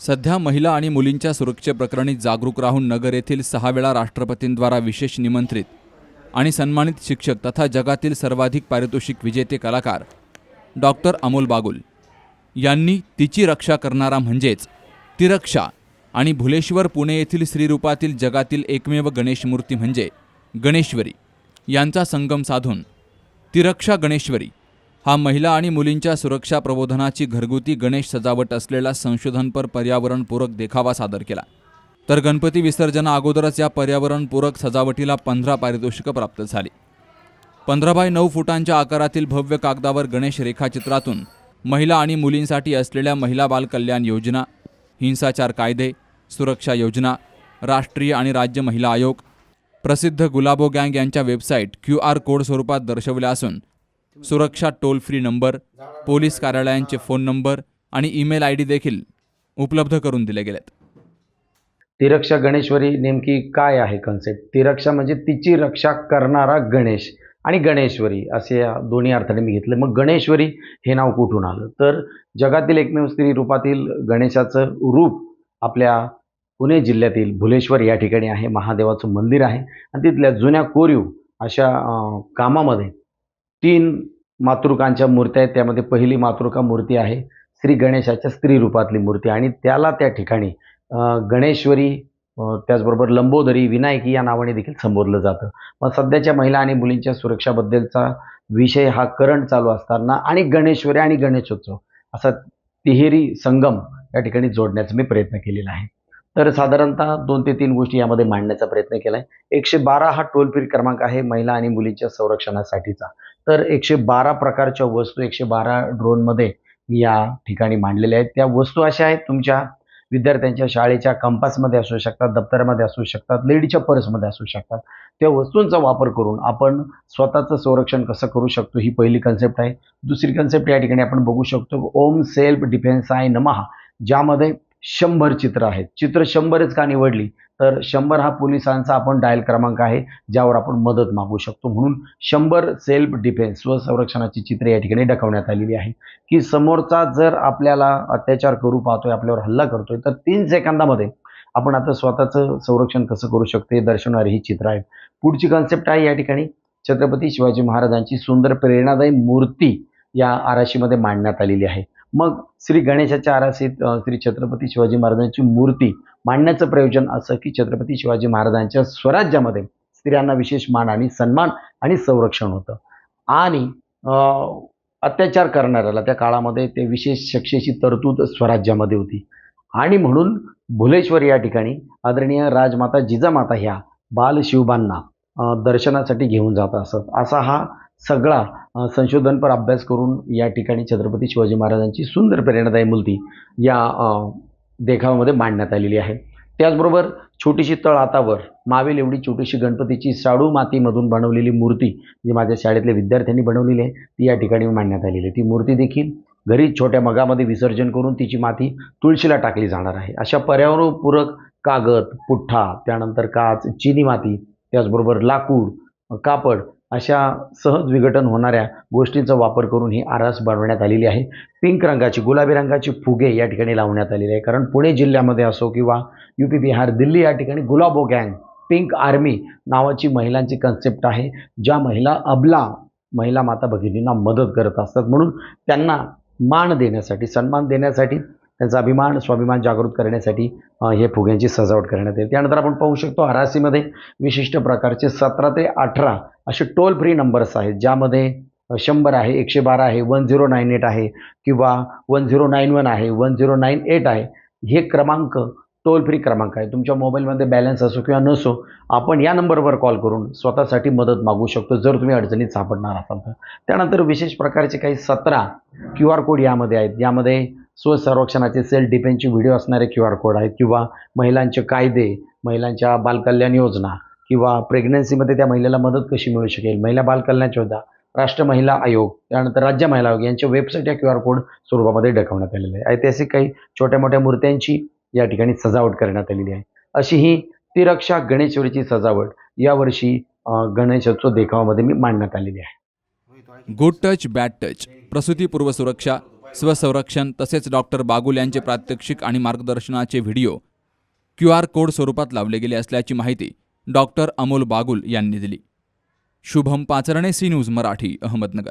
सध्या महिला आणि मुलींच्या सुरक्षेप्रकरणी जागरूक राहून नगर येथील सहा वेळा राष्ट्रपतींद्वारा विशेष निमंत्रित आणि सन्मानित शिक्षक तथा जगातील सर्वाधिक पारितोषिक विजेते कलाकार डॉक्टर अमोल बागुल यांनी तिची रक्षा करणारा म्हणजेच तिरक्षा आणि भुलेश्वर पुणे येथील श्रीरूपातील जगातील एकमेव गणेश मूर्ती म्हणजे गणेश्वरी यांचा संगम साधून तिरक्षा गणेश्वरी हा महिला आणि मुलींच्या सुरक्षा प्रबोधनाची घरगुती गणेश सजावट असलेला संशोधनपर पर्यावरणपूरक देखावा सादर केला. तर गणपती विसर्जना अगोदरच या पर्यावरणपूरक सजावटीला पंधरा पारितोषिकं प्राप्त झाली. पंधरा बाय नऊ फुटांच्या आकारातील भव्य कागदावर गणेश रेखाचित्रातून महिला आणि मुलींसाठी असलेल्या महिला बालकल्याण योजना हिंसाचार कायदे सुरक्षा योजना राष्ट्रीय आणि राज्य महिला आयोग प्रसिद्ध गुलाबो गँग यांच्या वेबसाईट क्यू आर कोड स्वरूपात दर्शवल्या असून सुरक्षा टोल फ्री नंबर पोलीस कार्यालयांचे फोन नंबर आणि ईमेल आय डी देखील उपलब्ध करून दिले गेलेत. तिरक्षा गणेश्वरी नेमकी काय आहे कन्सेप्ट तिरक्षा म्हणजे तिची रक्षा करणारा गणेश आणि गणेश्वरी असे या दोन्ही अर्थाने मी घेतलं. मग गणेश्वरी हे नाव कुठून आलं? तर जगातील एकमेव स्त्री रूपातील गणेशाचं रूप आपल्या पुणे जिल्ह्यातील भुलेश्वर या ठिकाणी आहे महादेवाचं मंदिर आहे. आणि तिथल्या जुन्या कोरीव अशा कामामध्ये तीन मातृकांच्या मूर्त्या आहेत. त्यामध्ये पहिली मातृका मूर्ती आहे. श्री गणेशाच्या स्त्री रूपातली मूर्ती आणि त्याला त्या ठिकाणी गणेश्वरी त्याचबरोबर लंबोदरी विनायकी या नावाने देखील संबोधलं जातं. मग सध्याच्या महिला आणि मुलींच्या सुरक्षाबद्दलचा विषय हा करंट चालू असताना आणि गणेश्वरी आणि गणेशोत्सव असा तिहेरी संगम या ठिकाणी जोडण्याचा मी प्रयत्न केलेला आहे. तर साधारणतः दोन ते तीन गोष्टी यामध्ये मांडण्याचा प्रयत्न केला आहे एकशे बारा हा टोल फ्री क्रमांक आहे महिला आणि मुलींच्या संरक्षणासाठीचा. तर एकशे बारा प्रकारच्या वस्तू एकशे बारा ड्रोनमध्ये मी या ठिकाणी मांडलेल्या आहेत. त्या वस्तू अशा आहेत तुमच्या विद्यार्थ्यांच्या शाळेच्या कंपासमध्ये असू शकतात दप्तरामध्ये असू शकतात लेडीच्या पर्समध्ये असू शकतात. त्या वस्तूंचा वापर करून आपण स्वतःचं संरक्षण कसं करू शकतो ही पहिली कन्सेप्ट आहे. दुसरी कन्सेप्ट या ठिकाणी आपण बघू शकतो. ओम सेल्फ डिफेन्स आहे नमहा ज्यामध्ये शंभर चित्र आहेत. चित्र शंभरच का निवडली? तर शंभर हा पोलिसांचा आपण डायल क्रमांक आहे ज्यावर आपण मदत मागू शकतो. म्हणून शंभर सेल्फ डिफेन्स स्वसंरक्षणाची चित्रे या ठिकाणी डकवण्यात आलेली आहे. की समोरचा जर आपल्याला अत्याचार करू पाहतोय आपल्यावर हल्ला करतोय तर तीन सेकंदामध्ये आपण आता स्वतःचं संरक्षण कसं करू शकतो हे दर्शवणारी ही चित्र आहेत पुढची कन्सेप्ट आहे या ठिकाणी. छत्रपती शिवाजी महाराजांची सुंदर प्रेरणादायी मूर्ती या आराशीमध्ये मांडण्यात आलेली आहे. मग श्री गणेशाच्या आरासीत श्री छत्रपती शिवाजी महाराजांची मूर्ती मांडण्याचं प्रयोजन असं की छत्रपती शिवाजी महाराजांच्या स्वराज्यामध्ये स्त्रियांना विशेष मान आणि सन्मान आणि संरक्षण होतं. आणि अत्याचार करणाऱ्याला त्या काळामध्ये ते विशेष शिक्षेची तरतूद स्वराज्यामध्ये होती. आणि म्हणून भुलेश्वर या ठिकाणी आदरणीय राजमाता जिजामाता ह्या बाल शिवबांना दर्शनासाठी घेऊन जात असत. असा हा सगळा संशोधनपर अभ्यास करून या ठिकाणी छत्रपती शिवाजी महाराजांची सुंदर प्रेरणादायी मूर्ती या देखावामध्ये मांडण्यात आलेली आहे. त्याचबरोबर छोटीशी तळहातावर मावेल एवढी छोटीशी गणपतीची शाडू मातीमधून बनवलेली मूर्ती जी माझ्या शाळेतल्या विद्यार्थ्यांनी बनवलेली आहे ती या ठिकाणी मांडण्यात आलेली आहे. ती मूर्ती देखील घरी छोट्या मगामध्ये विसर्जन करून तिची माती तुळशीला टाकली जाणार आहे. अशा पर्यावरणपूरक कागद पुठ्ठा त्यानंतर काच चिनी माती त्याचबरोबर लाकूड कापड अशा सहज विघटन होणाऱ्या गोष्टींचा वापर करून ही आरास बनवण्यात आलेली आहे. पिंक रंगाची गुलाबी रंगाची फुगे या ठिकाणी लावण्यात आलेले आहे. कारण पुणे जिल्ह्यामध्ये असो किंवा यू पी बिहार दिल्ली या ठिकाणी गुलाबो गँग पिंक आर्मी नावाची महिलांची कन्सेप्ट आहे. ज्या महिला अबला महिला माता भगिनींना मदत करत असतात. म्हणून त्यांना मान देण्यासाठी सन्मान देण्यासाठी त्यांचा अभिमान स्वाभिमान जागृत करण्यासाठी हे फुग्यांची सजावट करण्यात येईल त्यानंतर आपण पाहू शकतो आरासीमध्ये विशिष्ट प्रकारचे सतरा ते अठरा असे टोल फ्री नंबर्स आहेत ज्यामध्ये शंभर आहे एकशे बारा आहे वन झिरो नाईन एट आहे किंवा वन झिरो नाईन वन आहे वन झिरो नाईन एट आहे हे क्रमांक टोल फ्री क्रमांक आहे. तुमच्या मोबाईलमध्ये बॅलन्स असो किंवा नसो आपण या नंबरवर कॉल करून स्वतःसाठी मदत मागू शकतो जर तुम्ही अडचणीत सापडणार असाल तर. त्यानंतर विशेष प्रकारचे काही सतरा क्यू आर कोड यामध्ये आहेत. यामध्ये स्वसंरक्षणाचे सेल्फ डिफेन्सचे व्हिडिओ असणारे क्यू आर कोड आहेत किंवा महिलांचे कायदे महिलांच्या बालकल्याण योजना किंवा प्रेग्नन्सीमध्ये त्या महिलेला मदत कशी मिळू शकेल? महिला बाल योजना राष्ट्र महिला आयोग त्यानंतर राज्य महिला आयोग यांच्या वेबसाईट या क्यू आर कोड स्वरूपामध्ये डकवण्यात आलेले आहे ऐतिहासिक काही छोट्या मोठ्या मूर्त्यांची या ठिकाणी सजावट करण्यात आलेली आहे. अशी ही तिरक्षा गणेशवरीची सजावट यावर्षी गणेशोत्सव देखावामध्ये मी मांडण्यात आलेली आहे. गुड टच बॅड टच प्रसूतीपूर्व सुरक्षा स्वसंरक्षण तसेच डॉक्टर बागुल यांचे प्रात्यक्षिक आणि मार्गदर्शनाचे व्हिडिओ क्यू आर कोड स्वरूपात लावले गेले असल्याची माहिती डॉक्टर अमोल बागुल यांनी दिली. Shubham Pacharne C news Marathi Ahmednagar.